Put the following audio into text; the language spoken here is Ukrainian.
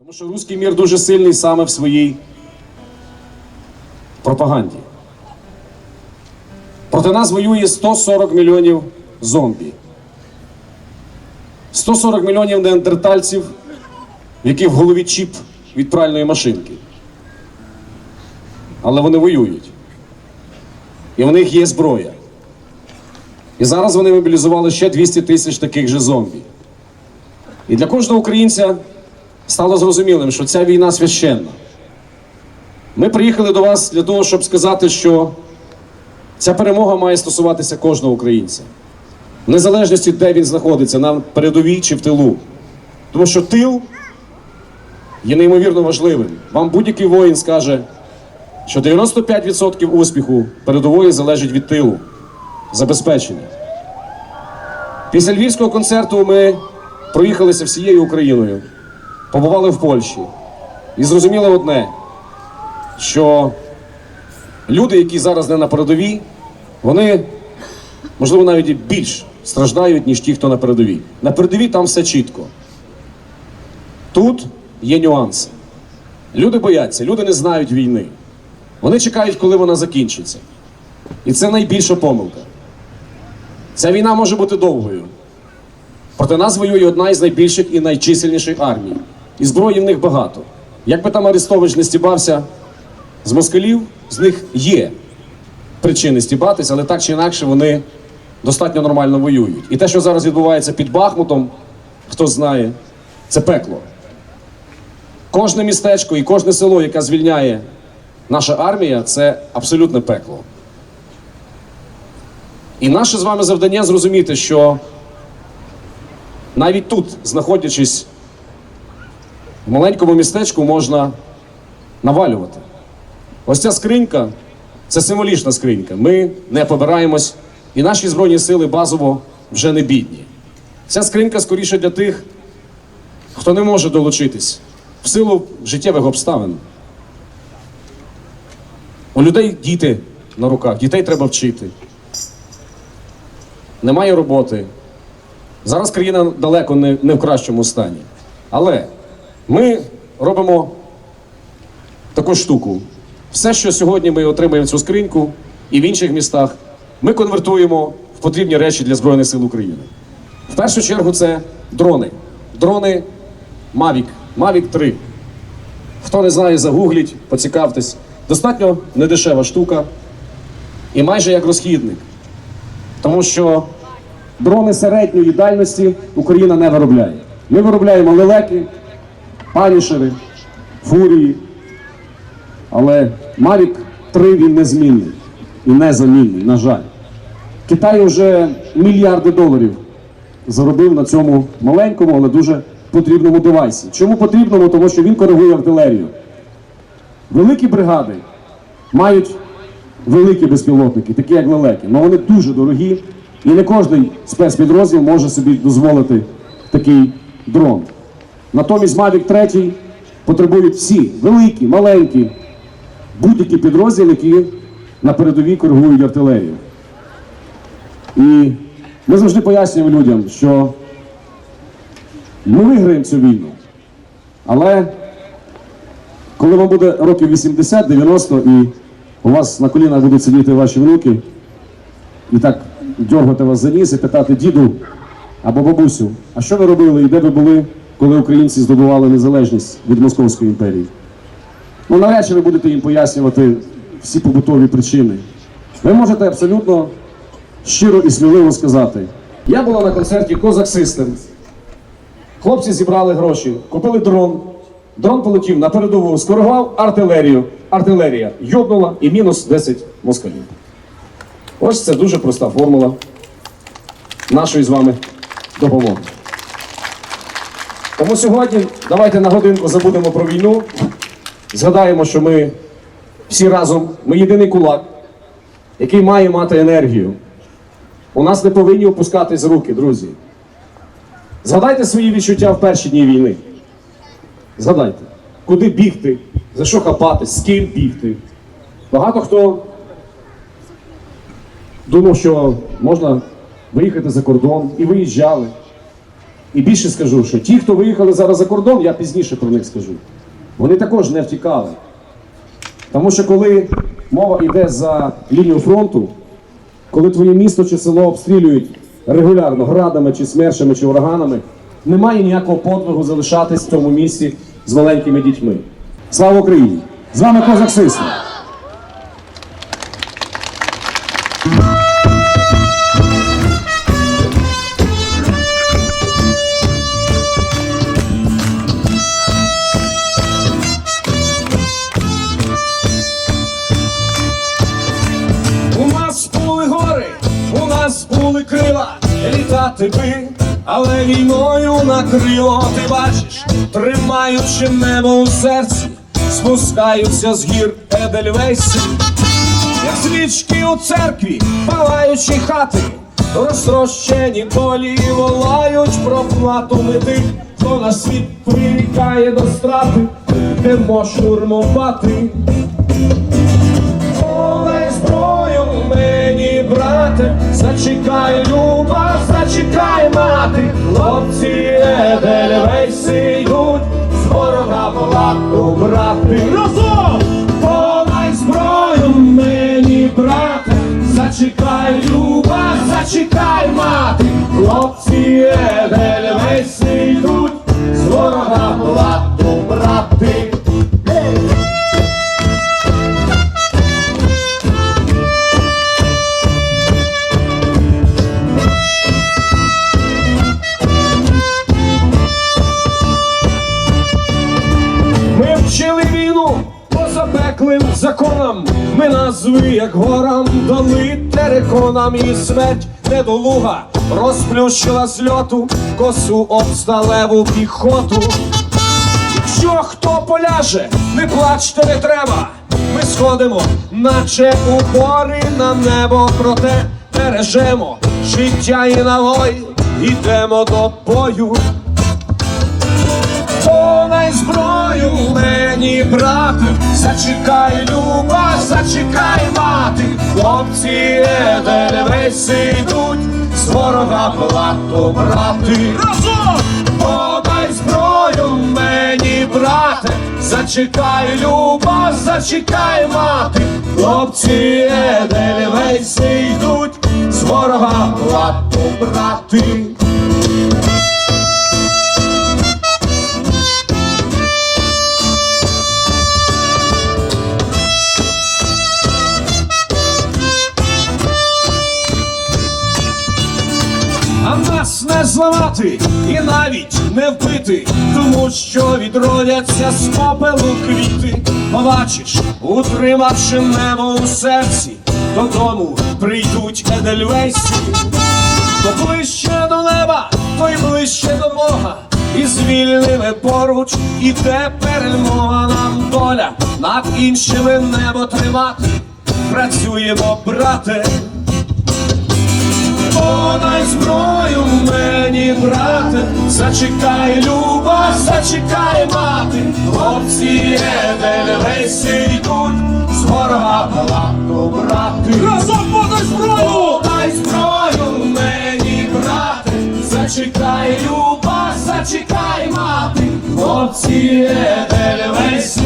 Тому що руський мір дуже сильний саме в своїй пропаганді. Проти нас воює 140 мільйонів зомбі. 140 мільйонів неандертальців, в яких в голові чіп від пральної машинки. Але вони воюють. І в них є зброя. І зараз вони мобілізували ще 200 тисяч таких же зомбі. І для кожного українця стало зрозумілим, що ця війна священна. Ми приїхали до вас для того, щоб сказати, що ця перемога має стосуватися кожного українця. В незалежності, де він знаходиться, на передовій чи в тилу. Тому що тил є неймовірно важливим. Вам будь-який воїн скаже, що 95% успіху передової залежить від тилу, забезпечення. Після львівського концерту ми проїхалися всією Україною, побували в Польщі і зрозуміли одне, що люди, які зараз не на передовій, вони, можливо, навіть більш страждають, ніж ті, хто на передовій. На передовій там все чітко. Тут є нюанси. Люди бояться, люди не знають війни. Вони чекають, коли вона закінчиться. І це найбільша помилка. Ця війна може бути довгою. Проти нас воює одна із найбільших і найчисельніших армій. І зброї в них багато. Як би там Арестович не стібався з москалів, з них є причини стібатись, але так чи інакше вони достатньо нормально воюють. І те, що зараз відбувається під Бахмутом, хто знає, це пекло. Кожне містечко і кожне село, яке звільняє наша армія, це абсолютне пекло. І наше з вами завдання зрозуміти, що навіть тут, знаходячись в маленькому містечку, можна навалювати. Ось ця скринька це символічна скринька. Ми не побираємось, і наші збройні сили базово вже не бідні. Ця скринька скоріше для тих, хто не може долучитись в силу життєвих обставин. У людей діти на руках, дітей треба вчити. Немає роботи. Зараз країна далеко не, в кращому стані. Але ми робимо таку штуку. Все, що сьогодні ми отримаємо цю скриньку і в інших містах, ми конвертуємо в потрібні речі для Збройних сил України. В першу чергу це дрони. Дрони Mavic, Mavic 3. Хто не знає, загугліть, поцікавтесь. Достатньо недешева штука і майже як розхідник. Тому що дрони середньої дальності Україна не виробляє. Ми виробляємо лелеки, панішери, фурії. Але Mavic 3 він незмінний і незамінний, на жаль. Китай вже мільярди доларів заробив на цьому маленькому, але дуже потрібному девайсі. Чому потрібному? Тому що він коригує артилерію. Великі бригади мають великі безпілотники, такі як лелеки, але вони дуже дорогі, і не кожен спецпідрозділ може собі дозволити такий дрон. Натомість Mavic 3 потребують всі великі, маленькі, будь-які підрозділи, які на передовій коригують артилерію. І ми завжди пояснюємо людям, що ми виграємо цю війну. Але коли вам буде років 80-90 і у вас на колінах будуть сидіти ваші внуки і так дергати вас за ніс і питати діду або бабусю, а що ви робили і де ви були, коли українці здобували незалежність від Московської імперії? Ну, навряд чи ви будете їм пояснювати всі побутові причини. Ви можете абсолютно щиро і сміливо сказати. Я була на концерті Козак System. Хлопці зібрали гроші, купили дрон. Дрон полетів на передову, скоригував артилерію. Артилерія йобнула і мінус 10 москалів. Ось це дуже проста формула нашої з вами допомоги. Тому сьогодні давайте на годинку забудемо про війну. Згадаємо, що ми всі разом, ми єдиний кулак, який має мати енергію. У нас не повинні опускатись руки, друзі. Згадайте свої відчуття в перші дні війни. Згадайте, куди бігти, за що хапатись, з ким бігти. Багато хто думав, що можна виїхати за кордон і виїжджали. І більше скажу, що ті, хто виїхали зараз за кордон, я пізніше про них скажу. Вони також не втікали. Тому що коли мова йде за лінію фронту, коли твоє місто чи село обстрілюють регулярно градами, чи смершами, чи ураганами, немає ніякого подвигу залишатись в цьому місці з маленькими дітьми. Слава Україні! З вами Козак Сисла! Нас були крила, літати би, але війною накрило, ти бачиш, тримаючи небо у серці, спускаються з гір Едельвейси, як свічки у церкві, палаючі хати, розтрощені долі волають про плату ми хто на світ прирікає до страти, йдемо штурмувати. Брате, зачекай, люба, зачекай, мати, хлопці Едельвейси йдуть, з ворога плату брати. Разом! Подай зброю мені, брате, зачекай, люба, зачекай, мати, хлопці Едельвейси вчили війну по запеклим законам. Ми назви, як горам, дали тереконам і смерть недолуга розплющила з льоту косу об сталеву піхоту. Якщо хто поляже, не плачте не треба. Ми сходимо, наче у гори на небо, проте бережемо життя і навой, йдемо до бою. Зброю мені, брате, зачекай, люба, зачекай, мати, хлопці Едельвейси йдуть, з ворога плату брати. Разом! Подай зброю мені, брате, зачекай, люба, зачекай, мати, хлопці Едельвейси йдуть, з ворога плату брати. Не зламати і навіть не вбити, тому що відродяться з попелу квіти. Побачиш, утримавши небо у серці, додому прийдуть едельвейси. Хто ближче до неба, той ближче до Бога. І з вільними поруч іде перемога нам доля, над іншими небо тримати. Працюємо, брате. Подай зброю мені, брате, зачекай, люба, зачекай, мати, хлопці Едельвейси йдуть, з ворога плату брати. Разом подай зброю! Подай зброю мені, брате, зачекай, люба, зачекай, мати, хлопці Едельвейси